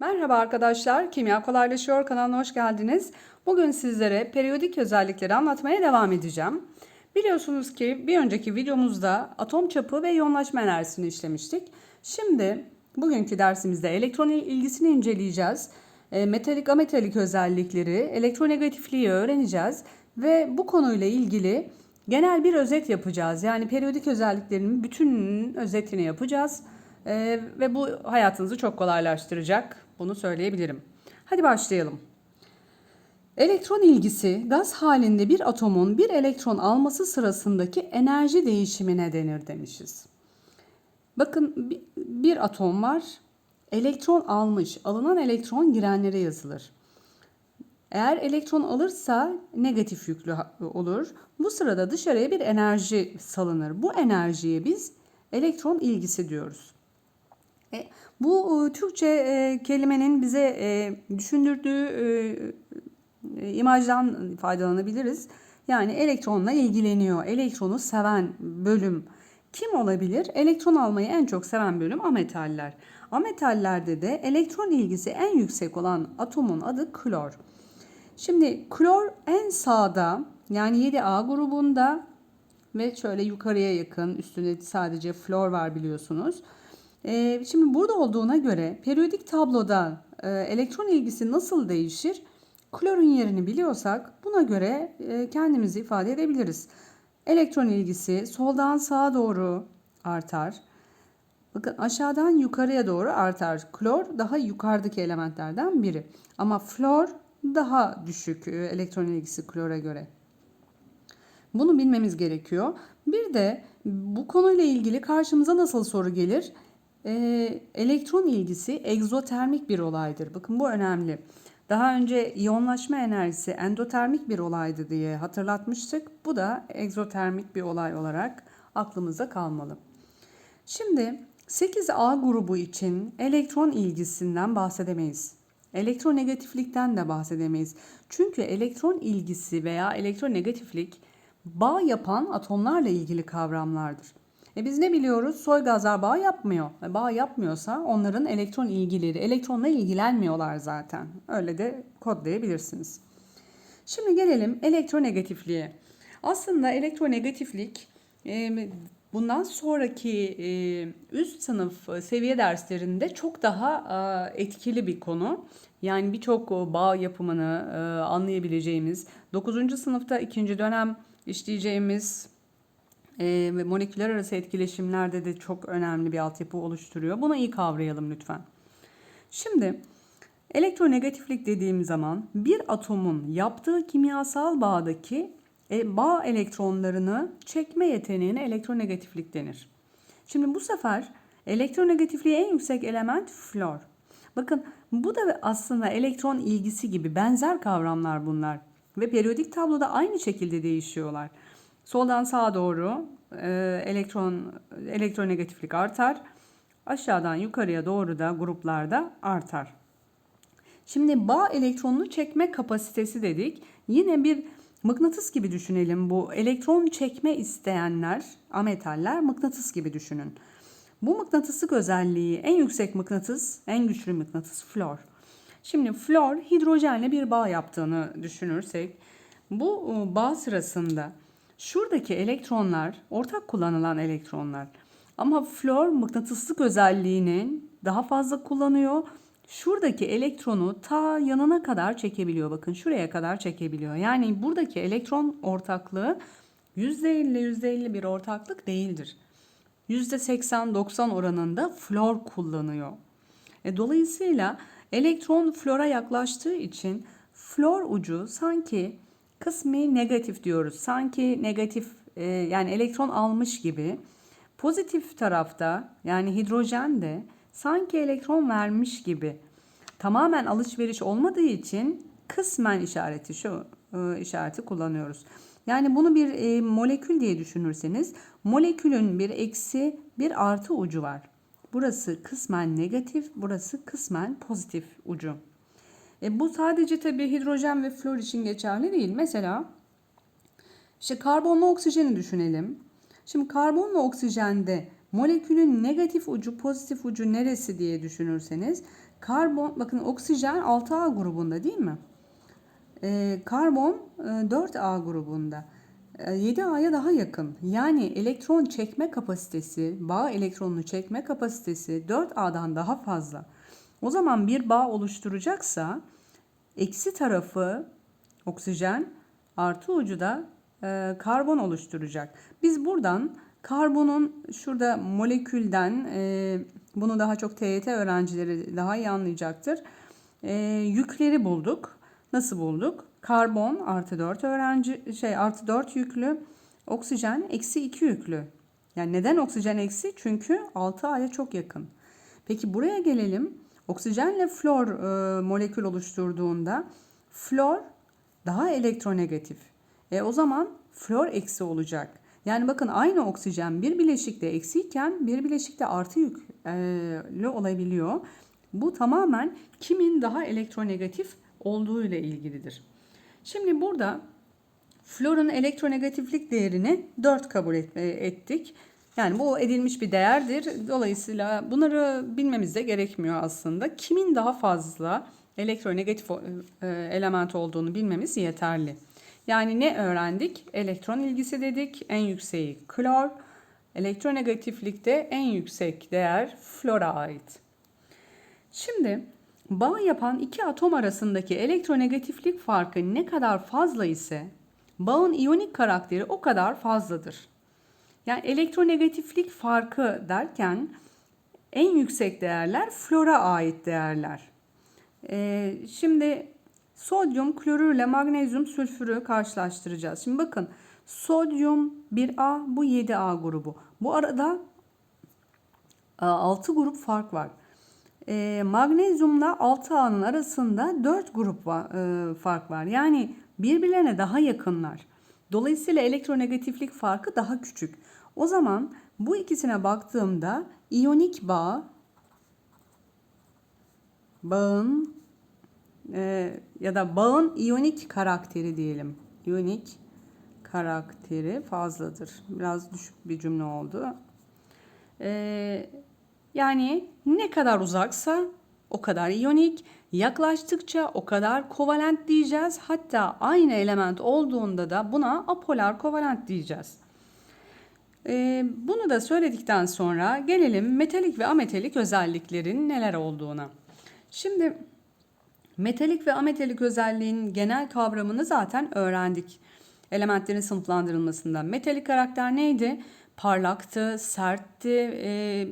Merhaba arkadaşlar, Kimya Kolaylaşıyor kanalına hoş geldiniz. Bugün sizlere periyodik özellikleri anlatmaya devam edeceğim. Biliyorsunuz ki bir önceki videomuzda atom çapı ve yoğunlaşma enerjisini işlemiştik. Şimdi bugünkü dersimizde elektron ilgisini inceleyeceğiz. E, metalik ametalik özellikleri, elektronegatifliği öğreneceğiz ve bu konuyla ilgili genel bir özet yapacağız. Yani periyodik özelliklerinin bütününün özetini yapacağız. Ee, ve bu hayatınızı çok kolaylaştıracak. Bunu söyleyebilirim. Hadi başlayalım. Elektron ilgisi gaz halinde bir atomun bir elektron alması sırasındaki enerji değişimine denir demişiz. Bakın bir, atom var. Elektron almış. Alınan elektron girenlere yazılır. Eğer elektron alırsa negatif yüklü olur. Bu sırada dışarıya bir enerji salınır. Bu enerjiye biz elektron ilgisi diyoruz. E, bu e, Türkçe e, kelimenin bize e, düşündürdüğü imajdan faydalanabiliriz. Yani elektronla ilgileniyor. Elektronu seven bölüm kim olabilir? Elektron almayı en çok seven bölüm ametaller. Ametallerde de elektron ilgisi en yüksek olan atomun adı klor. Şimdi klor en sağda yani 7A grubunda ve şöyle yukarıya yakın üstünde sadece flor var biliyorsunuz. Ee, şimdi burada olduğuna göre periyodik tabloda e, elektron ilgisi nasıl değişir? Klorun yerini biliyorsak buna göre e, kendimizi ifade edebiliriz. Elektron ilgisi soldan sağa doğru artar. Bakın aşağıdan yukarıya doğru artar. Klor daha yukarıdaki elementlerden biri. Ama flor daha düşük e, elektron ilgisi klora göre. Bunu bilmemiz gerekiyor. Bir de bu konuyla ilgili karşımıza nasıl soru gelir? Ee, elektron ilgisi egzotermik bir olaydır. Bakın bu önemli. Daha önce iyonlaşma enerjisi endotermik bir olaydı diye hatırlatmıştık. Bu da egzotermik bir olay olarak aklımıza kalmalı. Şimdi 8A grubu için elektron ilgisinden bahsedemeyiz. Elektronegatiflikten de bahsedemeyiz. Çünkü elektron ilgisi veya elektronegatiflik bağ yapan atomlarla ilgili kavramlardır. E biz ne biliyoruz? Soy gazlar bağ yapmıyor. E bağ yapmıyorsa onların elektron ilgileri, elektronla ilgilenmiyorlar zaten. Öyle de kodlayabilirsiniz. Şimdi gelelim elektronegatifliğe. Aslında elektronegatiflik e, bundan sonraki e, üst sınıf seviye derslerinde çok daha e, etkili bir konu. Yani birçok bağ yapımını anlayabileceğimiz 9. sınıfta ikinci dönem işleyeceğimiz e, ve moleküler arası etkileşimlerde de çok önemli bir altyapı oluşturuyor. Bunu iyi kavrayalım lütfen. Şimdi elektronegatiflik dediğim zaman bir atomun yaptığı kimyasal bağdaki e, bağ elektronlarını çekme yeteneğine elektronegatiflik denir. Şimdi bu sefer elektronegatifliği en yüksek element flor. Bakın bu da aslında elektron ilgisi gibi benzer kavramlar bunlar ve periyodik tabloda aynı şekilde değişiyorlar. Soldan sağa doğru e, elektron elektronegatiflik artar. Aşağıdan yukarıya doğru da gruplarda artar. Şimdi bağ elektronunu çekme kapasitesi dedik. Yine bir mıknatıs gibi düşünelim bu. Elektron çekme isteyenler, ametaller mıknatıs gibi düşünün. Bu mıknatıslık özelliği en yüksek mıknatıs, en güçlü mıknatıs flor. Şimdi flor hidrojenle bir bağ yaptığını düşünürsek bu e, bağ sırasında Şuradaki elektronlar ortak kullanılan elektronlar. Ama flor mıknatıslık özelliğinin daha fazla kullanıyor. Şuradaki elektronu ta yanına kadar çekebiliyor. Bakın şuraya kadar çekebiliyor. Yani buradaki elektron ortaklığı %50 %50 bir ortaklık değildir. %80-90 oranında flor kullanıyor. E, dolayısıyla elektron flora yaklaştığı için flor ucu sanki kısmi negatif diyoruz. Sanki negatif e, yani elektron almış gibi. Pozitif tarafta yani hidrojen de sanki elektron vermiş gibi. Tamamen alışveriş olmadığı için kısmen işareti şu e, işareti kullanıyoruz. Yani bunu bir e, molekül diye düşünürseniz molekülün bir eksi bir artı ucu var. Burası kısmen negatif, burası kısmen pozitif ucu. E, bu sadece tabii hidrojen ve flor için geçerli değil. Mesela işte karbonla oksijeni düşünelim. Şimdi karbonla oksijende molekülün negatif ucu pozitif ucu neresi diye düşünürseniz Karbon bakın oksijen 6A grubunda değil mi? Ee, karbon e, 4A grubunda. E, 7A'ya daha yakın. Yani elektron çekme kapasitesi, bağ elektronunu çekme kapasitesi 4A'dan daha fazla. O zaman bir bağ oluşturacaksa eksi tarafı oksijen artı ucu da e, karbon oluşturacak. Biz buradan karbonun şurada molekülden e, bunu daha çok TYT öğrencileri daha iyi anlayacaktır. E, yükleri bulduk. Nasıl bulduk? Karbon artı 4 öğrenci şey artı 4 yüklü, oksijen eksi 2 yüklü. Yani neden oksijen eksi? Çünkü 6A'ya çok yakın. Peki buraya gelelim. Oksijenle flor e, molekül oluşturduğunda flor daha elektronegatif. E o zaman flor eksi olacak. Yani bakın aynı oksijen bir bileşikte eksiyken bir bileşikte artı yüklü olabiliyor. Bu tamamen kimin daha elektronegatif olduğu ile ilgilidir. Şimdi burada florun elektronegatiflik değerini 4 kabul ettik. Yani bu edilmiş bir değerdir. Dolayısıyla bunları bilmemiz de gerekmiyor aslında. Kimin daha fazla elektronegatif element olduğunu bilmemiz yeterli. Yani ne öğrendik? Elektron ilgisi dedik. En yükseği klor. Elektronegatiflikte en yüksek değer flora ait. Şimdi bağ yapan iki atom arasındaki elektronegatiflik farkı ne kadar fazla ise bağın iyonik karakteri o kadar fazladır. Yani elektronegatiflik farkı derken en yüksek değerler flora ait değerler. Ee, şimdi sodyum klorürle magnezyum sülfürü karşılaştıracağız. Şimdi bakın sodyum 1A bu 7A grubu. Bu arada 6 grup fark var. E, magnezyumla 6A'nın arasında 4 grup var, e, fark var. Yani birbirlerine daha yakınlar. Dolayısıyla elektronegatiflik farkı daha küçük. O zaman bu ikisine baktığımda iyonik bağ bağın e, ya da bağın iyonik karakteri diyelim. İyonik karakteri fazladır. Biraz düşük bir cümle oldu. E, yani ne kadar uzaksa o kadar iyonik, yaklaştıkça o kadar kovalent diyeceğiz. Hatta aynı element olduğunda da buna apolar kovalent diyeceğiz. Ee, bunu da söyledikten sonra gelelim metalik ve ametalik özelliklerin neler olduğuna. Şimdi metalik ve ametalik özelliğin genel kavramını zaten öğrendik. Elementlerin sınıflandırılmasında. Metalik karakter neydi? Parlaktı, sertti, e,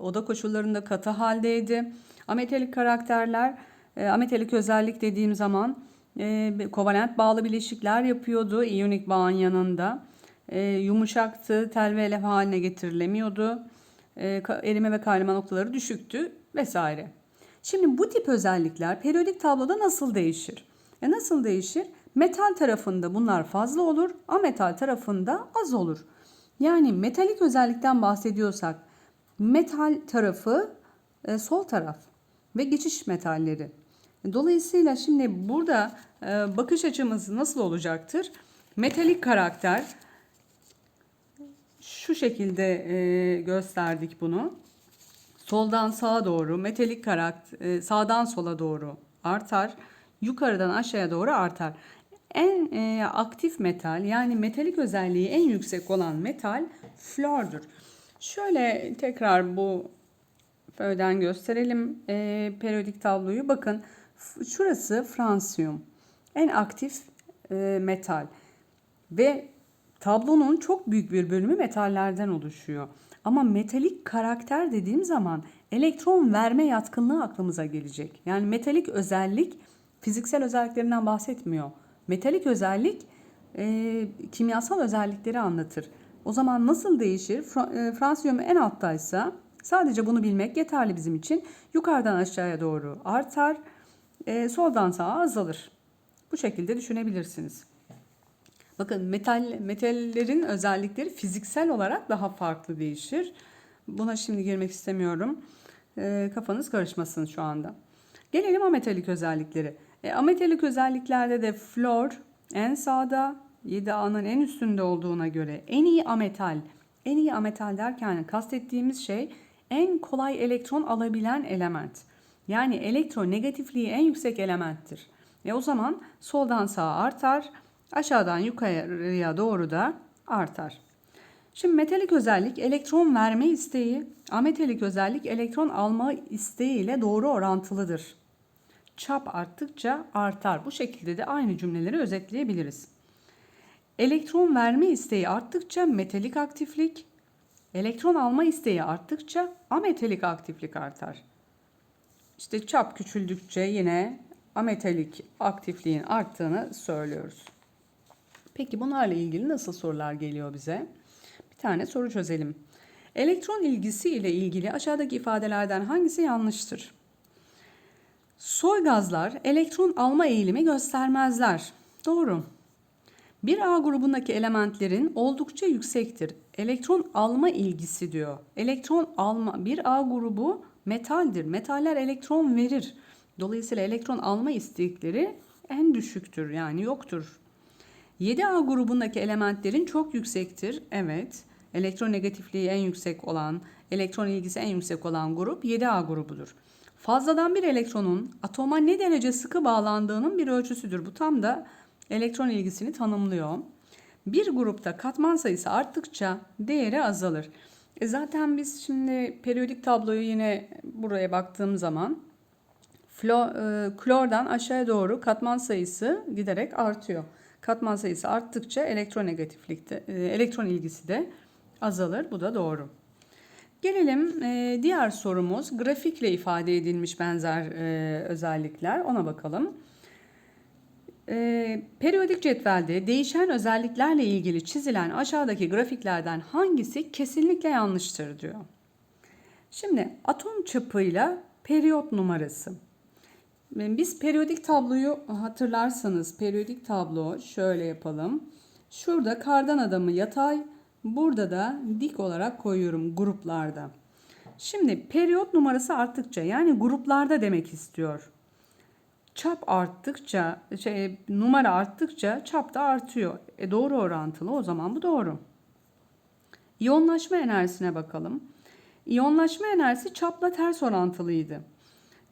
oda koşullarında katı haldeydi. Ametalik karakterler, e, ametalik özellik dediğim zaman e, kovalent bağlı bileşikler yapıyordu iyonik bağın yanında. E, yumuşaktı, tel ve elef haline getirilemiyordu. E, erime ve kaynama noktaları düşüktü vesaire. Şimdi bu tip özellikler periyodik tabloda nasıl değişir? E nasıl değişir? Metal tarafında bunlar fazla olur, ametal tarafında az olur. Yani metalik özellikten bahsediyorsak metal tarafı e, sol taraf ve geçiş metalleri. Dolayısıyla şimdi burada e, bakış açımız nasıl olacaktır? Metalik karakter şu şekilde e, gösterdik bunu. Soldan sağa doğru metalik karakter e, sağdan sola doğru artar. Yukarıdan aşağıya doğru artar. En e, aktif metal yani metalik özelliği en yüksek olan metal flordur. Şöyle tekrar bu föyden gösterelim e, periyodik tabloyu. Bakın şurası fransiyum. En aktif e, metal. Ve tablonun çok büyük bir bölümü metallerden oluşuyor. Ama metalik karakter dediğim zaman elektron verme yatkınlığı aklımıza gelecek. Yani metalik özellik fiziksel özelliklerinden bahsetmiyor. Metalik özellik e, kimyasal özellikleri anlatır. O zaman nasıl değişir? Fra- e, Fransiyum en alttaysa sadece bunu bilmek yeterli bizim için. Yukarıdan aşağıya doğru artar, e, soldan sağa azalır. Bu şekilde düşünebilirsiniz. Bakın metal metallerin özellikleri fiziksel olarak daha farklı değişir. Buna şimdi girmek istemiyorum. E, kafanız karışmasın şu anda. Gelelim ametalik özellikleri. E, ametalik özelliklerde de flor en sağda, 7A'nın en üstünde olduğuna göre en iyi ametal, en iyi ametal derken kastettiğimiz şey en kolay elektron alabilen element. Yani elektronegatifliği en yüksek elementtir. E o zaman soldan sağa artar, aşağıdan yukarıya doğru da artar. Şimdi metalik özellik elektron verme isteği, ametalik özellik elektron alma isteği ile doğru orantılıdır. Çap arttıkça artar. Bu şekilde de aynı cümleleri özetleyebiliriz. Elektron verme isteği arttıkça metalik aktiflik, elektron alma isteği arttıkça ametalik aktiflik artar. İşte çap küçüldükçe yine ametalik aktifliğin arttığını söylüyoruz. Peki bunlarla ilgili nasıl sorular geliyor bize? Bir tane soru çözelim. Elektron ilgisi ile ilgili aşağıdaki ifadelerden hangisi yanlıştır? Soy gazlar elektron alma eğilimi göstermezler. Doğru. Bir A grubundaki elementlerin oldukça yüksektir. Elektron alma ilgisi diyor. Elektron alma bir A grubu metaldir. Metaller elektron verir. Dolayısıyla elektron alma istekleri en düşüktür yani yoktur. 7A grubundaki elementlerin çok yüksektir. Evet. Elektronegatifliği en yüksek olan, elektron ilgisi en yüksek olan grup 7A grubudur. Fazladan bir elektronun atoma ne derece sıkı bağlandığının bir ölçüsüdür. Bu tam da elektron ilgisini tanımlıyor. Bir grupta katman sayısı arttıkça değeri azalır. E zaten biz şimdi periyodik tabloyu yine buraya baktığım zaman flo, e, klordan aşağıya doğru katman sayısı giderek artıyor. Katman sayısı arttıkça elektronegatiflikte, e, elektron ilgisi de azalır. Bu da doğru. Gelelim e, diğer sorumuz grafikle ifade edilmiş benzer e, özellikler ona bakalım. E, periyodik cetvelde değişen özelliklerle ilgili çizilen aşağıdaki grafiklerden hangisi kesinlikle yanlıştır diyor. Şimdi atom çapıyla periyot numarası. Biz periyodik tabloyu hatırlarsanız periyodik tablo şöyle yapalım. Şurada kardan adamı yatay, burada da dik olarak koyuyorum gruplarda. Şimdi periyot numarası arttıkça yani gruplarda demek istiyor. Çap arttıkça, şey, numara arttıkça çap da artıyor. E doğru orantılı o zaman bu doğru. İyonlaşma enerjisine bakalım. İyonlaşma enerjisi çapla ters orantılıydı.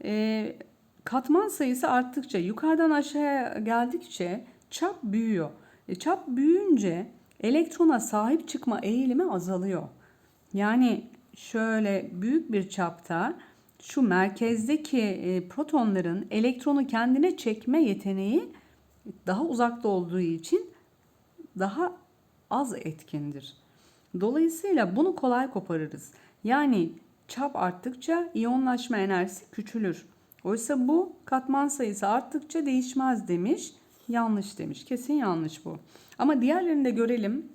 E, katman sayısı arttıkça, yukarıdan aşağıya geldikçe çap büyüyor. E, çap büyüyünce elektrona sahip çıkma eğilimi azalıyor. Yani şöyle büyük bir çapta şu merkezdeki e, protonların elektronu kendine çekme yeteneği daha uzakta olduğu için daha az etkindir. Dolayısıyla bunu kolay koparırız. Yani çap arttıkça iyonlaşma enerjisi küçülür. Oysa bu katman sayısı arttıkça değişmez demiş. Yanlış demiş. Kesin yanlış bu. Ama diğerlerini de görelim.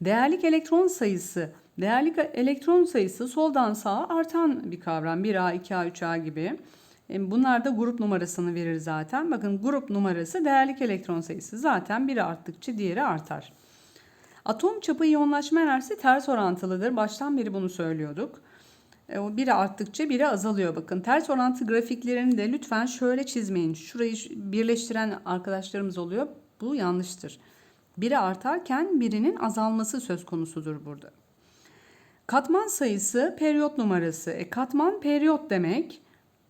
Değerlik elektron sayısı. Değerlik elektron sayısı soldan sağa artan bir kavram. 1A, 2A, 3A gibi. E, bunlar da grup numarasını verir zaten. Bakın grup numarası değerlik elektron sayısı. Zaten biri arttıkça diğeri artar. Atom çapı iyonlaşma enerjisi ters orantılıdır. Baştan beri bunu söylüyorduk. E, biri arttıkça biri azalıyor. Bakın ters orantı grafiklerini de lütfen şöyle çizmeyin. Şurayı birleştiren arkadaşlarımız oluyor. Bu yanlıştır. Biri artarken birinin azalması söz konusudur burada. Katman sayısı periyot numarası. E, katman periyot demek.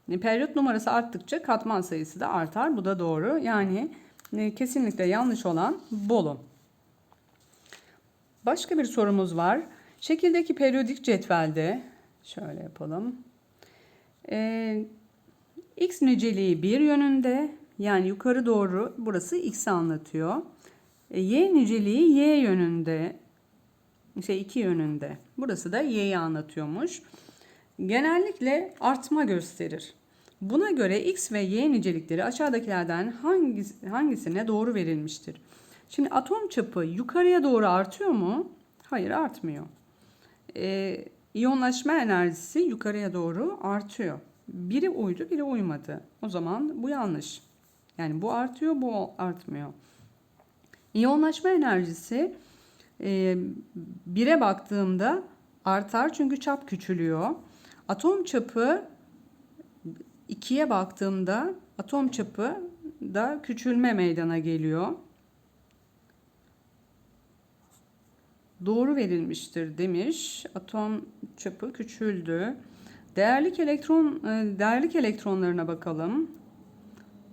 E, periyot numarası arttıkça katman sayısı da artar. Bu da doğru. Yani e, kesinlikle yanlış olan bolu. Başka bir sorumuz var. Şekildeki periyodik cetvelde şöyle yapalım. E, x niceliği bir yönünde yani yukarı doğru burası x'i anlatıyor. E, y niceliği y yönünde şey iki yönünde. Burası da y'yi anlatıyormuş. Genellikle artma gösterir. Buna göre x ve y nicelikleri aşağıdakilerden hangisi, hangisine doğru verilmiştir? Şimdi atom çapı yukarıya doğru artıyor mu? Hayır artmıyor. Ee, iyonlaşma enerjisi yukarıya doğru artıyor. Biri uydu, biri uymadı. O zaman bu yanlış. Yani bu artıyor, bu artmıyor. İyonlaşma enerjisi e, bire baktığımda artar çünkü çap küçülüyor. Atom çapı ikiye baktığımda atom çapı da küçülme meydana geliyor. Doğru verilmiştir demiş. Atom çapı küçüldü. Değerlik elektron e, değerlik elektronlarına bakalım.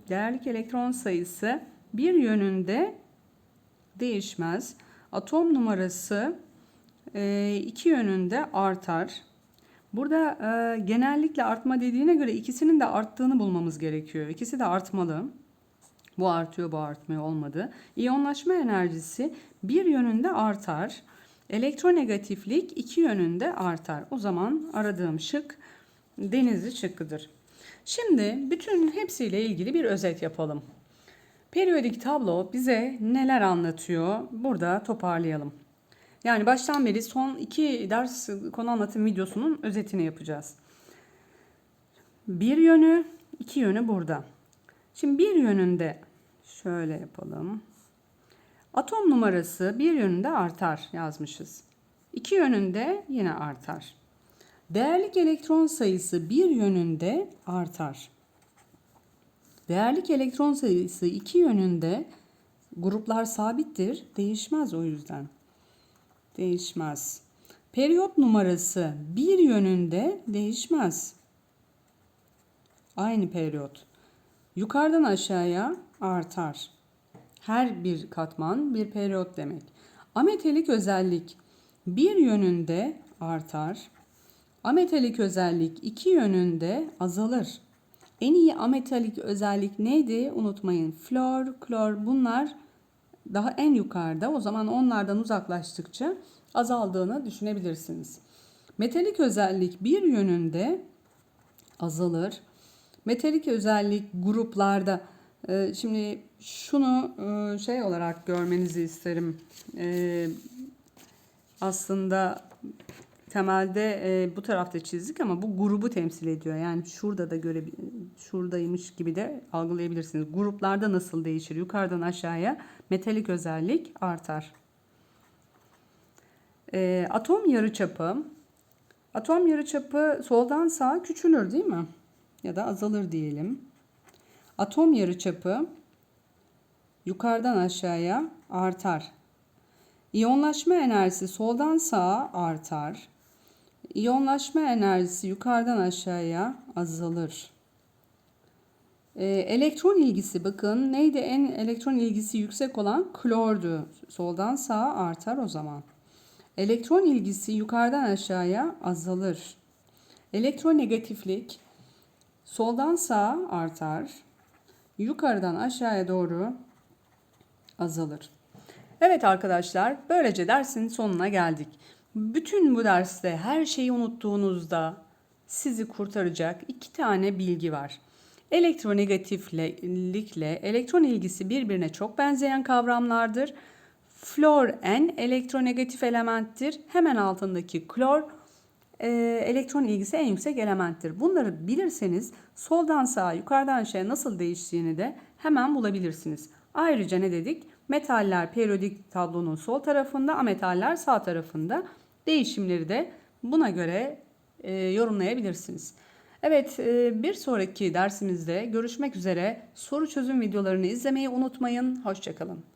Değerlik elektron sayısı bir yönünde değişmez. Atom numarası e, iki yönünde artar. Burada e, genellikle artma dediğine göre ikisinin de arttığını bulmamız gerekiyor. İkisi de artmalı. Bu artıyor, bu artmıyor olmadı. İyonlaşma enerjisi bir yönünde artar. Elektronegatiflik iki yönünde artar. O zaman aradığım şık denizli şıkkıdır. Şimdi bütün hepsiyle ilgili bir özet yapalım. Periyodik tablo bize neler anlatıyor? Burada toparlayalım. Yani baştan beri son iki ders konu anlatım videosunun özetini yapacağız. Bir yönü, iki yönü burada. Şimdi bir yönünde şöyle yapalım. Atom numarası bir yönünde artar yazmışız. İki yönünde yine artar. Değerlik elektron sayısı bir yönünde artar. Değerlik elektron sayısı iki yönünde gruplar sabittir, değişmez o yüzden. Değişmez. Periyot numarası bir yönünde değişmez. Aynı periyot. Yukarıdan aşağıya artar. Her bir katman bir periyot demek. Ametalik özellik bir yönünde artar. Ametalik özellik iki yönünde azalır. En iyi ametalik özellik neydi? Unutmayın. Flor, klor bunlar daha en yukarıda. O zaman onlardan uzaklaştıkça azaldığını düşünebilirsiniz. Metalik özellik bir yönünde azalır. Metalik özellik gruplarda şimdi şunu e, şey olarak görmenizi isterim. E, aslında temelde e, bu tarafta çizdik ama bu grubu temsil ediyor. Yani şurada da göre şuradaymış gibi de algılayabilirsiniz. Gruplarda nasıl değişir? Yukarıdan aşağıya metalik özellik artar. E, atom yarıçapı. Atom yarıçapı soldan sağa küçülür değil mi? Ya da azalır diyelim. Atom yarıçapı yukarıdan aşağıya artar. İyonlaşma enerjisi soldan sağa artar. İyonlaşma enerjisi yukarıdan aşağıya azalır. Ee, elektron ilgisi bakın neydi en elektron ilgisi yüksek olan klordu. Soldan sağa artar o zaman. Elektron ilgisi yukarıdan aşağıya azalır. Elektronegatiflik soldan sağa artar. Yukarıdan aşağıya doğru azalır. Evet arkadaşlar, böylece dersin sonuna geldik. Bütün bu derste her şeyi unuttuğunuzda sizi kurtaracak iki tane bilgi var. Elektronegatiflikle elektron ilgisi birbirine çok benzeyen kavramlardır. Flor en elektronegatif elementtir. Hemen altındaki klor elektron ilgisi en yüksek elementtir. Bunları bilirseniz soldan sağa, yukarıdan aşağıya nasıl değiştiğini de hemen bulabilirsiniz. Ayrıca ne dedik? Metaller periyodik tablonun sol tarafında, ametaller sağ tarafında. Değişimleri de buna göre e, yorumlayabilirsiniz. Evet, e, bir sonraki dersimizde görüşmek üzere. Soru çözüm videolarını izlemeyi unutmayın. Hoşçakalın.